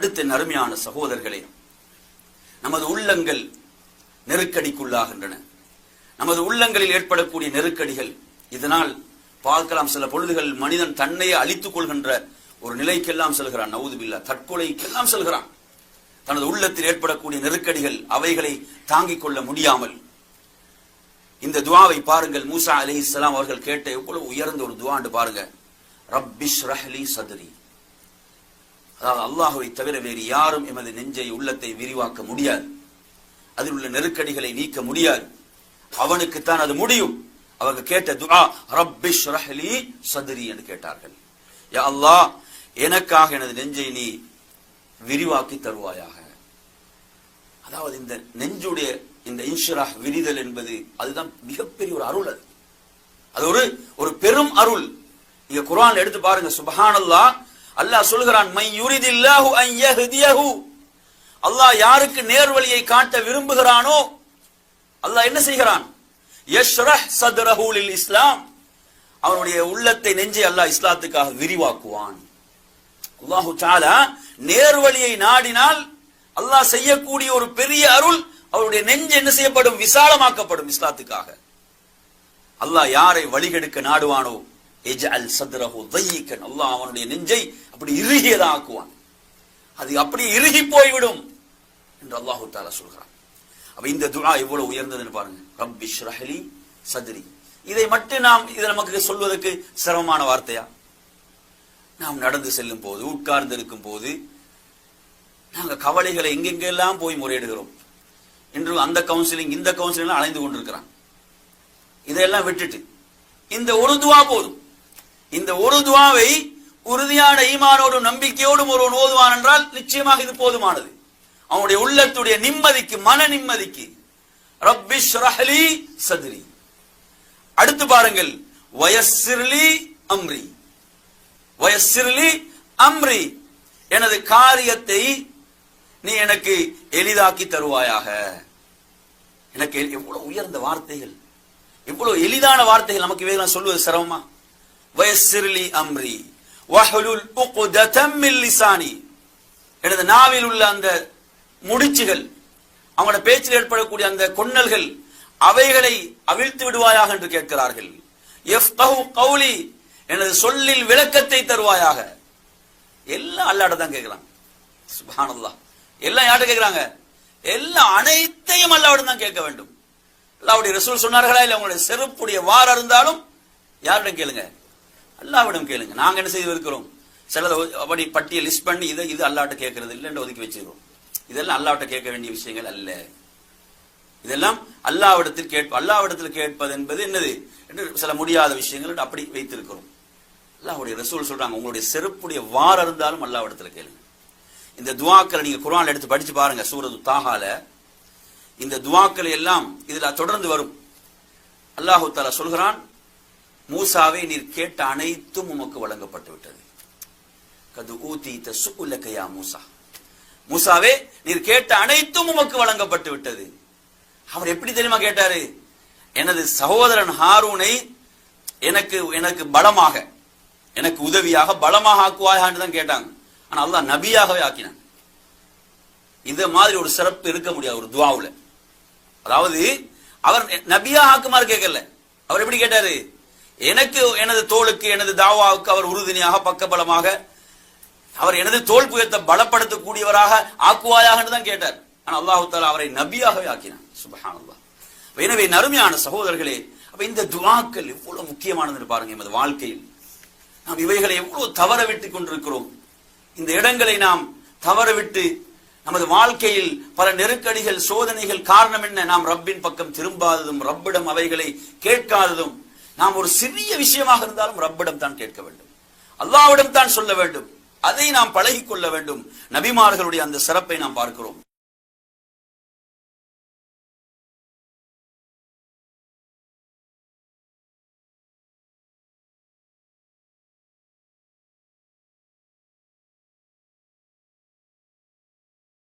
அடுத்த நறுமையான சகோதரர்களே நமது உள்ளங்கள் நெருக்கடிக்குள்ளாகின்றன. நமது உள்ளங்களில் ஏற்படக்கூடிய நெருக்கடிகள் இதனால் பார்க்கலாம் சில பொழுதுகள் மனிதன் தன்னையே அழித்துக் கொள்கின்ற ஒரு நிலைக்கெல்லாம் செல்கிறான். நவுதுபில்லா தற்கொலைக்கெல்லாம் செல்கிறான். தனது உள்ளத்தில் ஏற்படக்கூடிய நெருக்கடிகள் அவைகளை தாங்கிக் கொள்ள முடியாமல். இந்த துவாவை பாருங்கள். மூசா அலிஹிஸ்லாம் அவர்கள் கேட்ட எவ்வளவு உயர்ந்த ஒரு துவாண்டு பாருங்க. ரப்பிஷ் ரஹ்லி சதுரி. அதாவது அல்லாஹுவை தவிர வேறு யாரும் எமது நெஞ்சை உள்ளத்தை விரிவாக்க முடியாது. அதில் உள்ள நெருக்கடிகளை நீக்க முடியாது. அவனுக்குத்தான் அது முடியும். அவங்க கேட்ட துஆ ரப்பிஷ் ரஹ்லி சதுரி என்று கேட்டார்கள். யா அல்லாஹ் எனக்காக எனது நெஞ்சை நீ விரிவாக்கி தருவாயாக. அதாவது இந்த நெஞ்சுடைய இந்த இன்ஷராஹ் விரிதல் என்பது அதுதான் மிகப்பெரிய ஒரு அருள் அது. அது ஒரு ஒரு பெரும் அருள். நீங்க குரான் எடுத்து பாருங்க சுபஹானல்லாஹ் அல்லாஹ் சொல்கிறான் மை யுரிதில்லாஹு அன் யஹ்தியஹு. அல்லாஹ் யாருக்கு நேர்வழியை காட்ட விரும்புகிறானோ அல்லாஹ் என்ன செய்கிறான்? யஷ்ரஹ் சத்ரஹு லில் இஸ்லாம். அவனுடைய உள்ளத்தை நெஞ்சை அல்லாஹ் இஸ்லாத்துக்காக விரிவாக்குவான். அல்லாஹு தாலா நேர்வழியை நாடினால் அல்லாஹ் செய்யக்கூடிய ஒரு பெரிய அருள் அவருடைய நெஞ்சு என்ன செய்யப்படும்? விசாலமாக்கப்படும் இஸ்லாத்துக்காக. அல்லாஹ் யாரை வழிகெடுக்க நாடுவானோ எஜல் சதுரஹு தையீக்கன் அல்லாஹ் அவனுடைய நெஞ்சை அப்படி இறுகியதாக்குவான். அது அப்படி இறுகி போய்விடும் என்று அல்லாஹு தாலா சொல்கிறான். அப்ப இந்த துஆ எவ்வளவு உயர்ந்ததுன்னு பாருங்க. ரப்பி ஷ்ரஹலி சதுரி. இதை மட்டும் நாம் இதை நமக்கு சொல்வதற்கு சிரமமான வார்த்தையா? நாம் நடந்து செல்லும் போது உட்கார்ந்து இருக்கும் போது நாங்கள் கவலைகளை எங்கெங்கெல்லாம் போய் முறையிடுகிறோம் இன்று அந்த கவுன்சிலிங் இந்த கவுன்சிலிங் அலைந்து கொண்டிருக்கிறான். இதையெல்லாம் விட்டுட்டு இந்த ஒரு துவா போதும். இந்த ஒரு துவாவை உறுதியான ஈமானோடும் நம்பிக்கையோடும் ஒருவன் ஓதுவான் என்றால் நிச்சயமாக இது போதுமானது. அவனுடைய உள்ளத்துடைய நிம்மதிக்கு மன நிம்மதிக்கு. ரப்பிஷ் ரஹ்லி சதுரி. அடுத்து பாருங்கள். வயசிர்லி அம்ரி. வயசிர்லி அம்ரி. எனது காரியத்தை நீ எனக்கு எளிதாக்கி தருவாயாக. எனக்கு எவ்வளவு உயர்ந்த வார்த்தைகள். எவ்வளவு எளிதான வார்த்தைகள். நமக்கு இவைகளாம் சொல்வது சிரமமா? வயசிர்லி அம்ரி. வஹலுல் உக்ததம் லிசானி. எனது நாவில் உள்ள அந்த முடிச்சுகள் அவனோட பேச்சில் ஏற்படக்கூடிய அந்த கொன்னல்கள் அவைகளை அவிழ்த்து விடுவாயாக என்று கேட்கிறார்கள். யஃப்கஹு கௌலி எனது சொல்லில் விளக்கத்தை தருவாயாக. எல்லாம் அல்லாட தான் கேட்கிறாங்க. சுபானல்லா எல்லாம் யார்கிட்ட கேட்கிறாங்க? எல்லாம் அனைத்தையும் அல்லாவிடம் தான் கேட்க வேண்டும். அல்லாவுடைய ரசூல் சொன்னார்களா? இல்லை உங்களுடைய செருப்புடைய வாரம் இருந்தாலும் யாரிடம் கேளுங்க? அல்லாவிடம் கேளுங்க. நாங்க என்ன செய்து இருக்கிறோம்? சிலதை அப்படி பட்டியல் லிஸ்ட் பண்ணி இதை இது அல்லாட்ட கேட்கறது இல்லைன்னு ஒதுக்கி வச்சிருக்கோம் இதெல்லாம் அல்லாவிட்ட கேட்க வேண்டிய விஷயங்கள் அல்ல. இதெல்லாம் அல்லாவிடத்தில் கேட்ப அல்லாவிடத்தில் கேட்பது என்பது என்னது? என்று சில முடியாத விஷயங்கள் அப்படி வைத்திருக்கிறோம். அல்லாவுடைய ரசூல் சொல்றாங்க உங்களுடைய செருப்புடைய வாரம் இருந்தாலும் அல்லாவிடத்தில் கேளுங்க. இந்த துவாக்களை நீங்க குரான் எடுத்து படிச்சு பாருங்க சூரது தாகால இந்த துவாக்களை எல்லாம் இதுல தொடர்ந்து வரும். அல்லாஹு தாலா சொல்கிறான் மூசாவே நீர் கேட்ட அனைத்தும் உமக்கு வழங்கப்பட்டு விட்டது கது ஊத்தீத்த சுகுலக்கயா மூசா. மூசாவே நீர் கேட்ட அனைத்தும் உமக்கு வழங்கப்பட்டு விட்டது அவர் எப்படி தெரியுமா கேட்டாரு? எனது சகோதரன் ஹாரூனை எனக்கு எனக்கு பலமாக எனக்கு உதவியாக பலமாக ஆக்குவாயான்னு தான் கேட்டாங்க. ஆனா அல்லாஹ் நபியாகவே ஆக்கினான். இந்த மாதிரி ஒரு சிறப்பு இருக்க முடியாது ஒரு துவாவுல. அதாவது அவர் நபியா ஆக்குமாறு கேட்கல. அவர் எப்படி கேட்டாரு? எனக்கு எனது தோளுக்கு எனது தாவாவுக்கு அவர் உறுதுணையாக பக்கபலமாக அவர் எனது தோல் புயத்தை பலப்படுத்தக்கூடியவராக ஆக்குவாயாக தான் கேட்டார். ஆனால் அல்லாஹு தாலா அவரை நபியாகவே ஆக்கினான். சுபஹானல்லாஹ். எனவே நறுமையான சகோதரர்களே அப்ப இந்த துவாக்கள் எவ்வளவு முக்கியமானது பாருங்க எமது வாழ்க்கையில். நாம் இவைகளை எவ்வளவு தவற விட்டு கொண்டிருக்கிறோம். இந்த இடங்களை நாம் தவற விட்டு நமது வாழ்க்கையில் பல நெருக்கடிகள் சோதனைகள் காரணம் என்ன? நாம் ரப்பின் பக்கம் திரும்பாததும் ரப்பிடம் அவைகளை கேட்காததும் நாம் ஒரு சிறிய விஷயமாக இருந்தாலும் ரப்பிடம் தான் கேட்க வேண்டும். அல்லாவிடம் தான் சொல்ல வேண்டும். அதை நாம் பழகிக் கொள்ள வேண்டும். நபிமார்களுடைய அந்த சிறப்பை நாம் பார்க்கிறோம்.